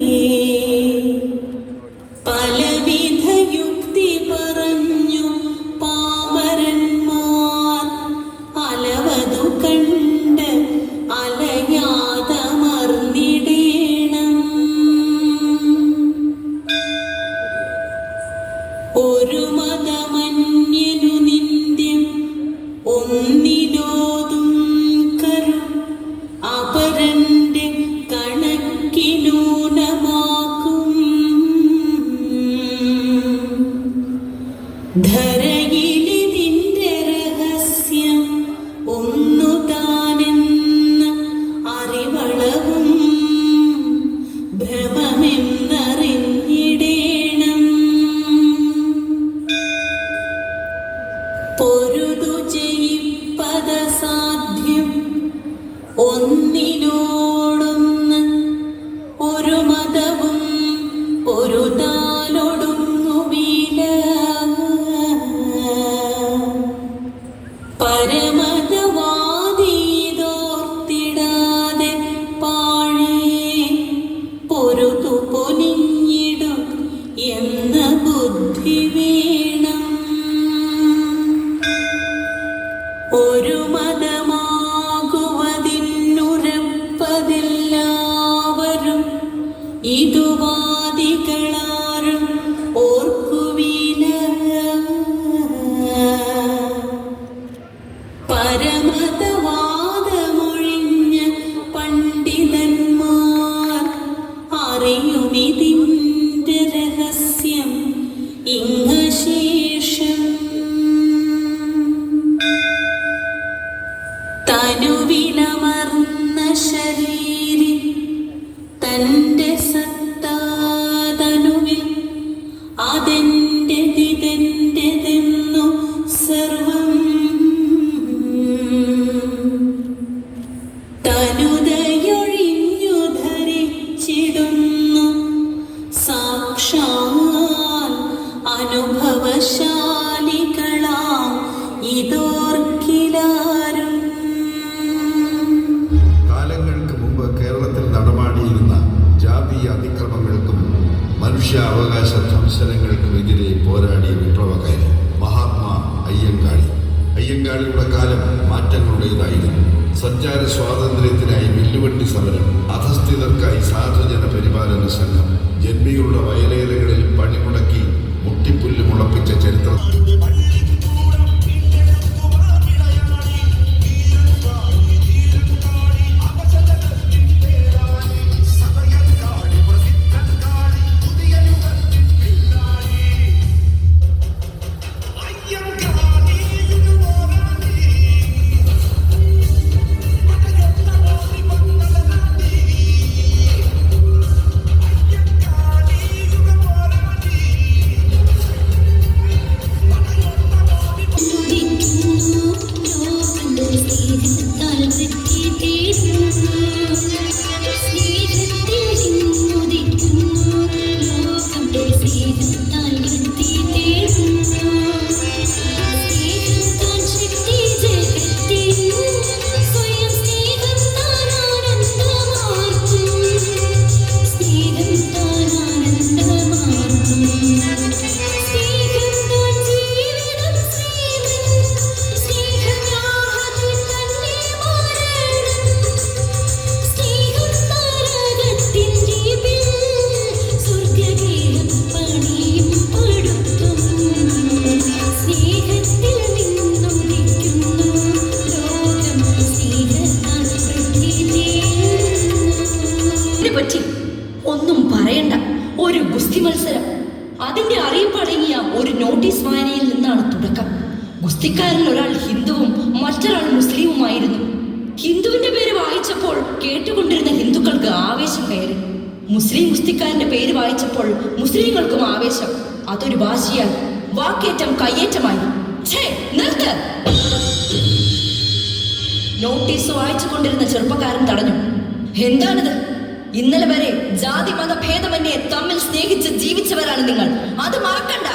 你。പൊരുതു ചെയ്യും സാധ്യം. ഒന്നിനോടൊന്ന് ഇതുവാദികളാരും ഓർക്കുവില ഇതോർക്കിലാരും. കാലങ്ങൾക്ക് മുമ്പ് കേരളത്തിൽ നടമാടിയിരുന്ന ജാതീയ അതിക്രമങ്ങൾക്കും മനുഷ്യാവകാശ എതിരെ പോരാടിയ വിപ്ലവകാരി മഹാത്മാ അയ്യങ്കാളി. അയ്യങ്കാളിയുടെ കാലം മാറ്റങ്ങളുടേതായിരുന്നു. സഞ്ചാര സ്വാതന്ത്ര്യത്തിനായി വില്ലുവണ്ടി സമരം അധസ്ഥിതർക്കായി സാധുജന പരിപാലന സംഘം ജന്മികളുടെ വയലേലകളിൽ പണിമുടക്കി മുട്ടിപ്പുല്ല് മുളപ്പിച്ച ചരിത്രം. ഒരു ഗുസ്തി മത്സരം. അതിന്റെ അറിയിപ്പടങ്ങിയ ഒരു നോട്ടീസ് വായനയിൽ നിന്നാണ് തുടക്കം. ഗുസ്തിക്കാരിൽ ഒരാൾ ഹിന്ദുവും മറ്റൊരാൾ മുസ്ലിമുമായിരുന്നു. ഹിന്ദുവിന്റെ പേര് വായിച്ചപ്പോൾ കേട്ടുകൊണ്ടിരുന്ന ഹിന്ദുക്കൾക്ക് ആവേശം കയറി. മുസ്ലിം ഗുസ്തിക്കാരന്റെ പേര് വായിച്ചപ്പോൾ മുസ്ലിങ്ങൾക്കും ആവേശം. അതൊരു ഭാഷയാൽ വാക്കേറ്റം കയ്യേറ്റമായി. നോട്ടീസ് വായിച്ചു കൊണ്ടിരുന്ന ചെറുപ്പക്കാരൻ തടഞ്ഞു. എന്താണിത്? ഇന്നലെ വരെ ജാതി മത ഭേദമന്യേ തമ്മിൽ സ്നേഹിച്ച് ജീവിച്ചവരാണ് നിങ്ങൾ. അത് മറക്കണ്ട.